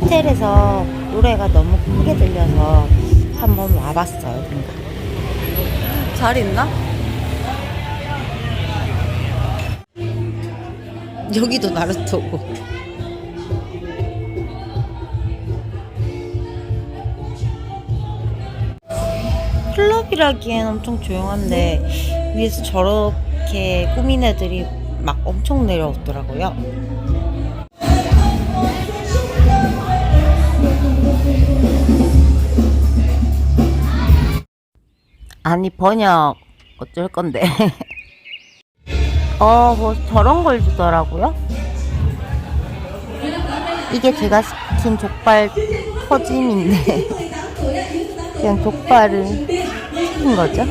호텔에서 노래가 너무 크게 들려서 한번 와봤어요. 그러니까. 잘 있나? 여기도 나루토고. 클럽이라기엔 엄청 조용한데 위에서 저렇게 꾸민 애들이 막 엄청 내려오더라고요. 아니 번역 어쩔 건데. 어, 뭐 저런 걸 주더라고요. 이게 제가 시킨 족발 터짐인데 그냥 족발을 시킨 거죠.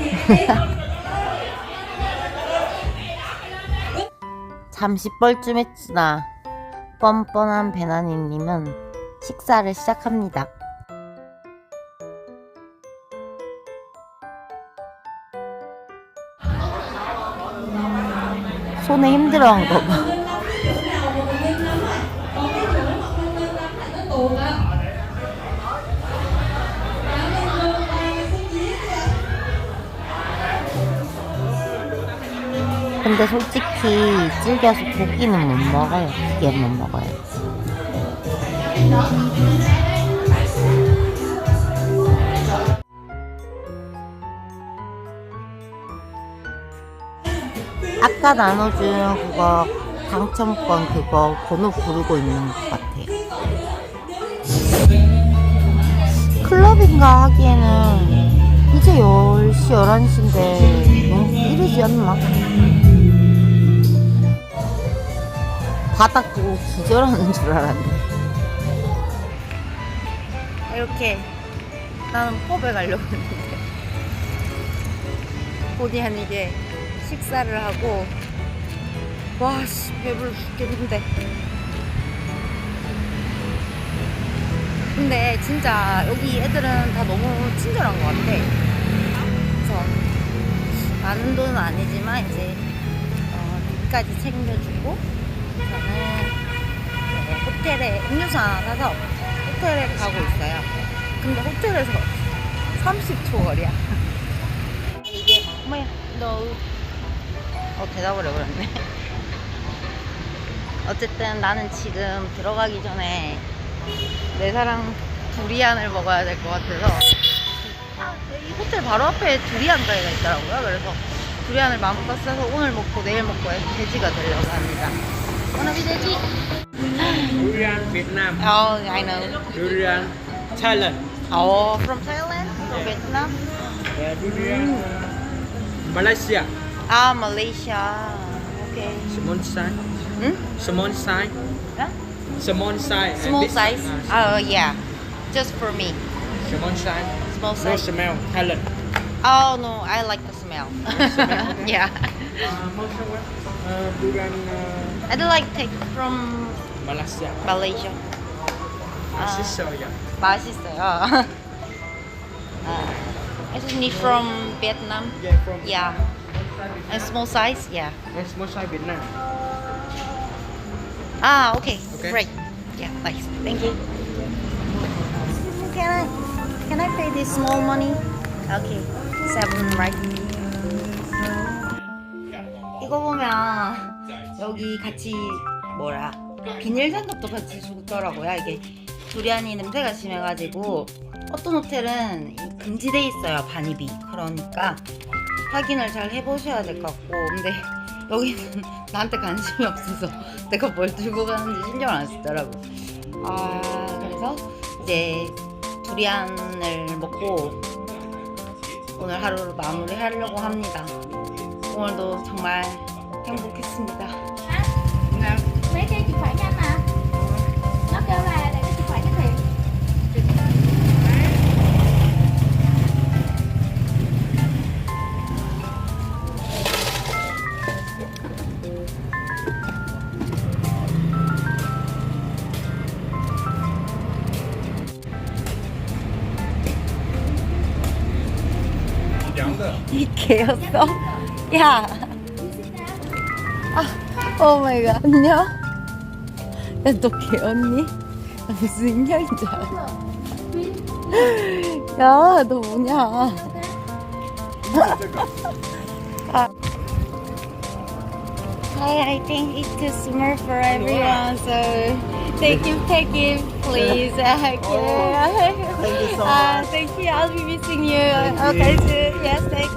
잠시 뻘쭘했으나 뻔뻔한 배나니님은 식사를 시작합니다. 손에 힘들어한 거 봐. 근데 솔직히 질겨서 고기는 못 먹어요. 그게 못 먹어야지. 아까 나눠준 그거 당첨권 그거 번호 부르고 있는 것 같아요. 클럽인가 하기에는 이제 10시, 11시인데 너무 이르지 않나? 바닥 보고 기절하는 줄 알았네. 이렇게 나는 펍에 가려고 했는데 본의 아니게 식사를 하고 와씨 배불러 죽겠는데. 근데 진짜 여기 애들은 다 너무 친절한 것 같아. 그래서 많은 돈은 아니지만 이제 어, 비까지 챙겨주고 저는 네, 호텔에 음료수 하나 사서 호텔에 가고 있어요. 근데 호텔에서 30초 거리야. 이게 뭐야? 너 어, 대답을 해버렸네. 어쨌든 나는 지금 들어가기 전에 내 사랑 두리안을 먹어야 될 것 같아서 아, 이 호텔 바로 앞에 두리안 가게가 있더라고요. 그래서 두리안을 마음껏 사서 오늘 먹고 내일 먹고 해서 돼지가 되려고 합니다. 오늘 돼지? Việt Nam Oh, I know. Durian Thailand Oh, from Thailand? From Vietnam? Durian uh, Malaysia Ah, Malaysia. Okay. Small size. Hmm? Small size. Huh? Small size. Small Big size. Oh yeah, just for me. Small size. Small size. No smell. Helen. Oh no, I like the smell. smell? Okay. yeah. Uh, uh, bukan, uh, I'd like take from Malaysia. Malaysia. Malaysia, uh, yeah. Malaysia. Oh. uh, I just need from Vietnam. Yeah, from. Yeah. And small size? Yeah. and small size Việt Nam Ah, okay. Okay. Great. Yeah, nice. Thank you. Can I can I pay this small money? Okay. Seven, right? 이거 보면 여기 같이 뭐라 비닐 장갑도 같이 주더라고요. 이게 두리안이 냄새가 심해가지고 어떤 호텔은 금지돼 있어요 반입이. 그러니까 확인을 잘 해보셔야 될 것 같고 근데 여기는 나한테 관심이 없어서 내가 뭘 들고 가는지 신경 안 쓰더라고. 아 그래서 이제 두리안을 먹고 오늘 haru를 마무리하려고 합니다. 오늘도 정말 행복했습니다. 이 개였어? 야. 아, 오 마이 갓. 안녕. 야, 너 개였니? 무슨 인형인 줄 알아. 야, 너 뭐냐. 아. Hi, I think it's too small for everyone, so thank you, thank you, please. Okay. Thank you so Uh, much. thank you, I'll be missing you. Okay, soon. Yes, thank